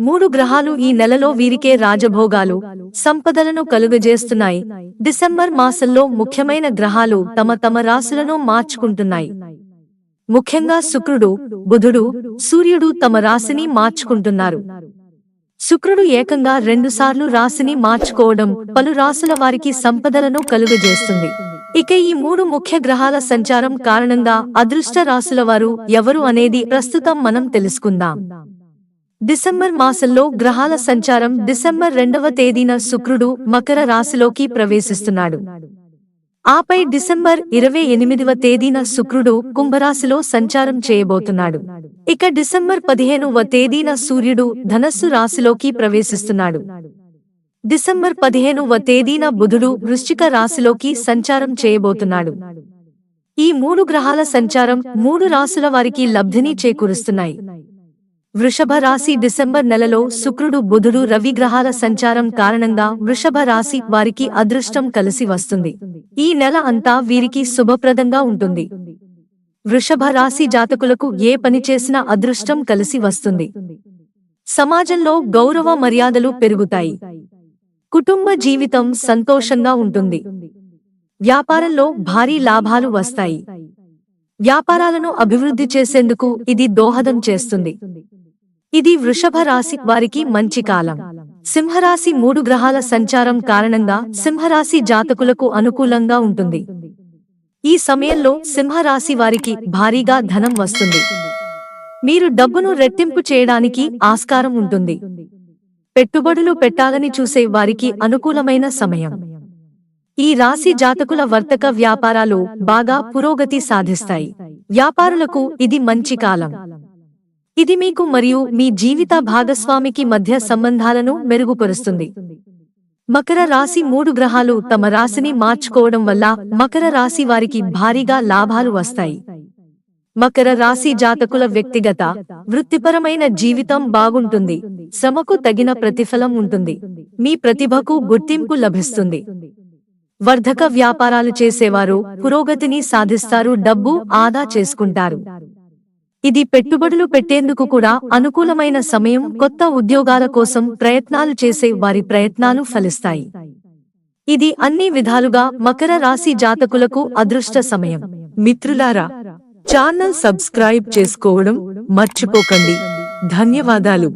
మూడు గ్రహాలు ఈ నెలలో వీరికే రాజభోగాలు. సంపదలను కలుగజేస్తున్నాయి. డిసెంబర్ మాసంలో ముఖ్యమైన గ్రహాలు తమ తమ రాశులను మార్చుకుంటున్నాయి. ముఖ్యంగా శుక్రుడు బుధుడు సూర్యుడు తమ రాశిని మార్చుకుంటున్నారు. శుక్రుడు ఏకంగా రెండుసార్లు రాశిని మార్చుకోవడం పలు రాసుల వారికి సంపదలను కలుగజేస్తుంది. ఇక ఈ మూడు ముఖ్య గ్రహాల సంచారం కారణంగా అదృష్ట రాసుల వారు ఎవరు అనేది ప్రస్తుతం మనం తెలుసుకుందాం. డిసెంబర్ మాసంలో గ్రహాల సంచారం డిసెంబర్ రెండవ తేదీన శుక్రుడు మకర రాశిలోకి ప్రవేశిస్తున్నాడు. ఆపై డిసెంబర్ ఇరవై ఎనిమిదవ తేదీన శుక్రుడు కుంభరాశిలో సంచారం చేయబోతున్నాడు. ఇక డిసెంబర్ పదిహేనవ తేదీన సూర్యుడు ధనస్సు రాశిలోకి ప్రవేశిస్తున్నాడు. డిసెంబర్ పదిహేనవ తేదీన బుధుడు వృశ్చిక రాశిలోకి సంచారం చేయబోతున్నాడు. ఈ మూడు గ్రహాల సంచారం మూడు రాశుల వారికి లబ్ధిని చేకూరుస్తున్నాయి. వృషభ రాశి డిసెంబర్ నెలలో శుక్రుడు బుధుడు రవిగ్రహాల సంచారం కారణంగా వృషభ రాశి వారికి అదృష్టం కలిసి వస్తుంది. ఈ నెల అంతా వీరికి శుభప్రదంగా ఉంటుంది. వృషభ రాశి జాతకులకు ఏ పని చేసినా అదృష్టం కలిసి వస్తుంది. సమాజంలో గౌరవ మర్యాదలు పెరుగుతాయి. కుటుంబ జీవితం సంతోషంగా ఉంటుంది. వ్యాపారంలో భారీ లాభాలు వస్తాయి. వ్యాపారాలను అభివృద్ధి చేసేందుకు ఇది దోహదం చేస్తుంది. ఇది వృషభ రాశి వారికి మంచి కాలం. సింహరాశి మూడు గ్రహాల సంచారం కారణంగా సింహరాశి జాతకులకు అనుకూలంగా ఉంటుంది. ఈ సమయంలో సింహరాశి వారికి భారీగా ధనం వస్తుంది. మీరు డబ్బును రెట్టింపు చేయడానికి ఆస్కారం ఉంటుంది. పెట్టుబడులు పెట్టాలని చూసే వారికి అనుకూలమైన సమయం. ఈ రాశి జాతకుల వర్తక వ్యాపారాలు బాగా పురోగతి సాధిస్తాయి. వ్యాపారులకు ఇది మంచి కాలం. ఇది మీకు మరియు మీ జీవిత భాగస్వామికి మధ్య సంబంధాలను మెరుగుపరుస్తుంది. మకర రాశి మూడు గ్రహాలు తమ రాశిని మార్చుకోవడం వల్ల మకర రాశి వారికి భారీగా లాభాలు వస్తాయి. మకర రాశి జాతకుల వ్యక్తిగత వృత్తిపరమైన జీవితం బాగుంటుంది. శ్రమకు తగిన ప్రతిఫలం ఉంటుంది. మీ ప్రతిభకు గుర్తింపు లభిస్తుంది. వర్ధక వ్యాపారాలు చేసేవారు పురోగతిని సాధిస్తారు డబ్బు ఆదా చేసుకుంటారు. ఇది పెట్టుబడులు పెట్టేందుకు కూడా అనుకూలమైన సమయం కొత్త ఉద్యోగాల కోసం ప్రయత్నాలు చేసే వారి ప్రయత్నాలు ఫలిస్తాయి. ఇది అన్ని విధాలుగా మకర రాశి జాతకులకు అదృష్ట సమయం. మిత్రులారా ఛానల్ సబ్స్క్రైబ్ చేసుకోవడం మర్చిపోకండి. ధన్యవాదాలు.